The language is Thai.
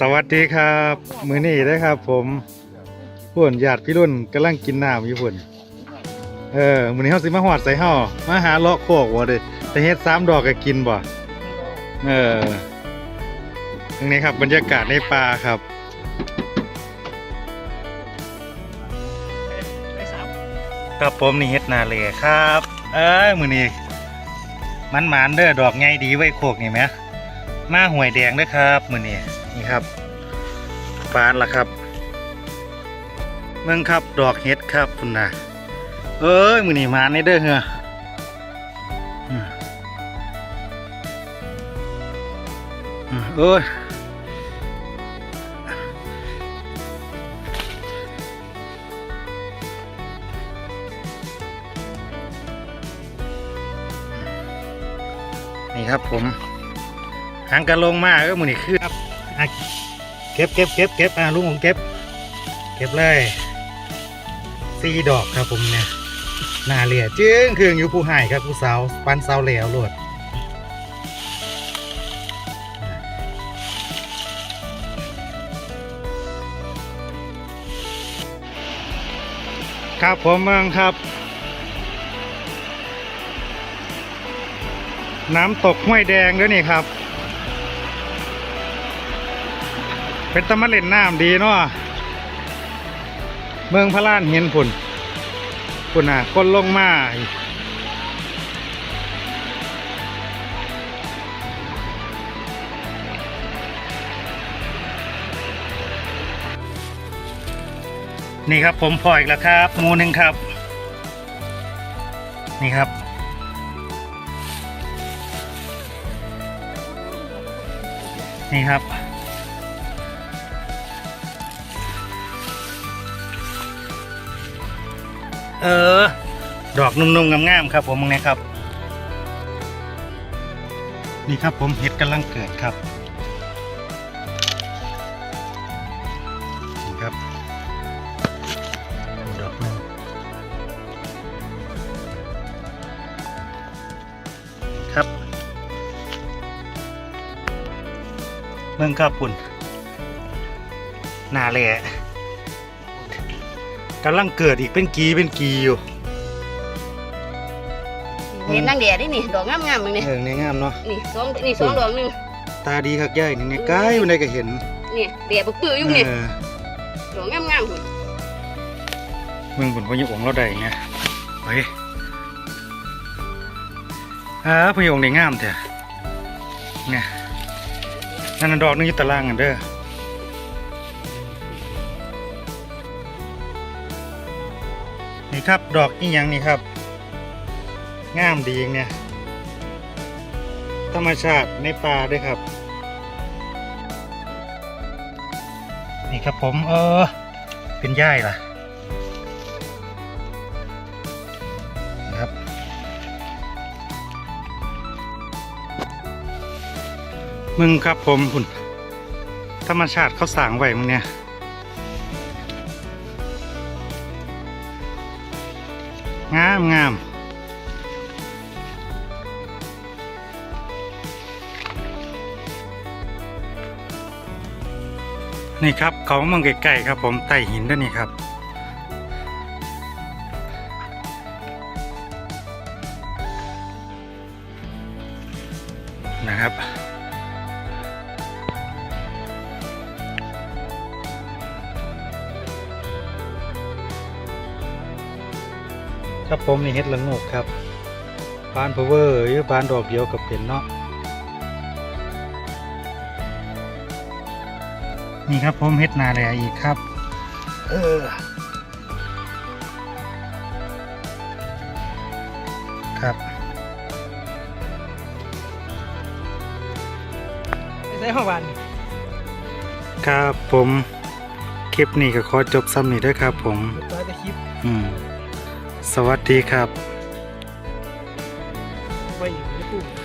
สวัสดีครับ มือนี้ได้ครับ ผมพุ่นญาติพี่รุ่นกำลังกินน้ำอยู่พุ่นเออมือนี้เฮาสิมาหอดใส่เฮามาหาเลาะโคกบ่เด้แต่เฮ็ดสามดอกก็กินบ่เออตรงนี้ครับ บรรยากาศในป่าครับครับผมนี่เฮ็ดนาเลครับ เอ้ยมือนี้มันหมานเด้อดอกไงดีไว้โคกนี่ไหมมาห่วยแดงเด้อครับมือนี้ นี่ครับฟานละครับ เมืองครับดอกเฮ็ดครับคุณนะเอ้ยมือนี้หมานนี่เด้อเหรออืมอืมเอ้ยนี่ครับผมหางกระลงมากก็มือนี่คือครับ อะเก็บเก็บเก็บเก็บอะลุงผมเก็บ เก็บเลยสี่ดอกครับผมเนี่ยหน้าเหลี่ยจึ้งเครื่องอยู่ผู้ให้ครับผู้สาวปันสาวเหลวโลดครับผมเมืองครับ น้ำตกห้วยแดงด้วยนี่ครับ เป็นตะมะเล่นน้ำดีเนาะเมืองพระล้านเห็นผุนผุนอะคนลงมานี่ครับผมพออีกแล้วครับมูหนึ่งครับ นี่ครับ นี่ครับ เออ ดอกนุ่มๆงามๆครับ ผมมึงนะครับ นี่ครับผมเห็ดกำลังเกิดครับนี่ครับดอกนึงครับเมืองครับคุณหนาแหละ กำลังเกิดอีกเป็นกีเป็นกีอยู่เห็นนางแดดนี่นี่ดอกงามๆมึงนี่เออเนี่ยงามเนาะนี่สองนี่สองดอกหนึงตาดีคักย่ายนี่ไงใกล้อยู่ในก็เห็นนี่แดดบึกปื้ออยู่นี่เออดอกงามๆพุ่นเมืองบนพญองเราได้ไงเฮ้ยอ่าพญองได้งามเถอะเนี่ยนั่นนะดอกนึงอยู่ตารางกันเด้อ นี่ครับดอกอีหยังนี่ครับ งามดีองเนี่ย ธรรมชาติในป่าด้วยครับ นี่ครับผมเออ เป็นย่ายล่ะนะครับมึงครับผมคุณธรรมชาติเขาสร้างไว้มึงเนี่ย งามงามนี่ครับเขาเมืองไกลๆครับ ผมใต้หินด้วยนี่ครับนะครับ ครับผมนี่เฮ็ดละโงกครับบานเพอเวอร์หรือบานดอกเดียวกับเป็นเนาะนี่ครับผมเฮ็ดนาแลอีกครับ เออครับใส่ห้องวันครับผม คลิปนี้ก็ขอจบซ้ำนี้ด้วยครับผมร้อยแต่คลิปอืม สวัสดีครับ ไปอยู่